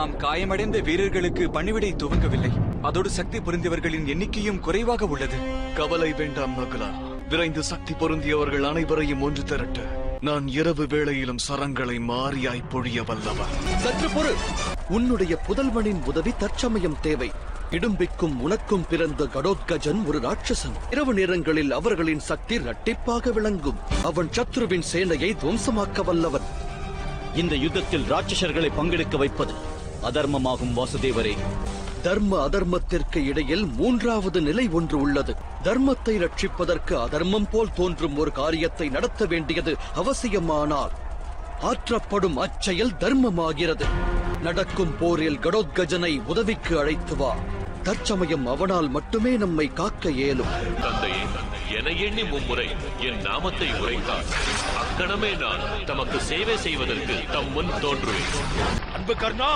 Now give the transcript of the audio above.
தாம் காயமடைந்த வீரர்களுக்கு பணிவிடை துவங்கவில்லை. அதோடு சக்தி புரிந்தவர்களின் எண்ணிக்கையும் குறைவாக உள்ளது. கவலை வேண்டாம் நகுலா விரைந்து சக்தி பொருந்தியவர்கள் அனைவரையும் ஒன்று திரட்ட நான் இரவு வேளையிலும் சரங்களை மாறியாய் பொழிய வல்லவன் சற்று பொறு. உன்னுடைய புதல்வனின் உதவி தற்சமயம் தேவை. இடும்பிக்கும் உனக்கும் பிறந்த கடோத்கஜன் ஒரு ராட்சசன். இரவு நேரங்களில் அவர்களின் சக்தி இரட்டிப்பாக விளங்கும். அவன் சத்ருவின் சேனையை துவம்சமாக்க வல்லவன். இந்த யுத்தத்தில் ராட்சசர்களை பங்கெடுக்க வைப்பது அதர்மமாகும் வாசுதேவரே. தர்ம அதர்மத்திற்கு இடையில் மூன்றாவது நிலை ஒன்று உள்ளது. தர்மத்தை ரட்சிப்பதற்கு அதர்மம் போல் தோன்றும் ஒரு காரியத்தை நடத்த வேண்டியது அவசியமானால் ஆற்றப்படும் அச்செயல் தர்மமாகிறது. நடக்கும் போரில் கடோத்கஜனை உதவிக்கு அழைத்து வா. தற்சமயம் அவனால் மட்டுமே நம்மை காக்க இயலும். தந்தையே என எண்ணி மும்முறை என் நாமத்தை உரைத்தார். அக்கணமே நான் தமக்கு சேவை செய்வதற்கு தம் முன் தோன்றுவேன். அன்பு கர்ணா